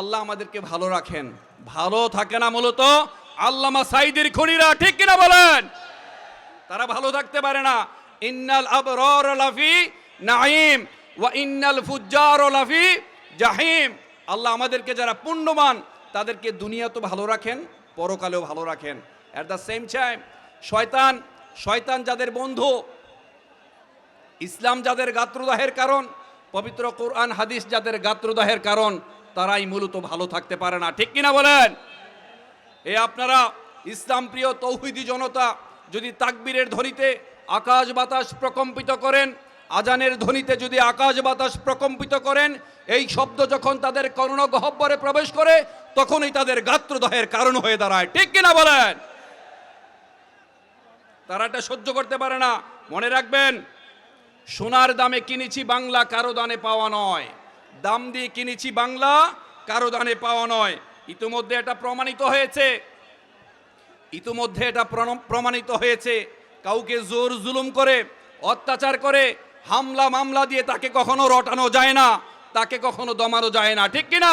আল্লাহ আমাদেরকে ভালো রাখেন। ভালো থাকে না মূলত আল্লামা সাইদের খনিরা, ঠিক কিনা বলেন? তারা ভালো থাকতে পারে না। ইন্নাল আবরার লাফি নাঈম ওয়া ইন্নাল ফুজ্জার লাফি জাহিম। আল্লাহ আমাদেরকে যারা পুণ্যবান, তাদেরকে দুনিয়া তো ভালো রাখেন, পরকালেও ভালো রাখেন। অ্যাট দ্য সেম টাইম শয়তান শয়তান যাদের বন্ধু, ইসলাম যাদের গাত্রদাহের কারণ, পবিত্র কোরআন, হাদিস যাদের গাত্রদাহের কারণ তারাই মূলত ভালো থাকতে পারে না। ঠিক কিনা বলেন? এ আপনারা ইসলাম প্রিয় তৌহিদি জনতা, যদি তাকবীরের ধ্বনিতে আকাশ বাতাস প্রকম্পিত করেন, আজানের ধ্বনিতে যদি আকাশ বাতাস প্রকম্পিত করেন, এই শব্দ যখন তাদের কর্ণ গহব্বরে প্রবেশ করে, তখনই তাদের গাত্রদহের কারণ হয়ে দাঁড়ায়। ঠিক কিনা বলেন? তারা এটা সহ্য করতে পারে না। মনে রাখবেন, সোনার দামে কিনেছি বাংলা, কারও দানে পাওয়া নয়। দাম দিয়ে কিনেছি বাংলা, কারও দানে পাওয়া নয়। ইতিমধ্যে এটা প্রমাণিত হয়েছে। ইতিমধ্যে এটা প্রমাণিত হয়েছে। কাউকে জোর জুলুম করে, অত্যাচার করে, হামলা মামলা দিয়ে তাকে কখনো রটানো যায় না, তাকে কখনো দমানো যায় না। ঠিক কিনা?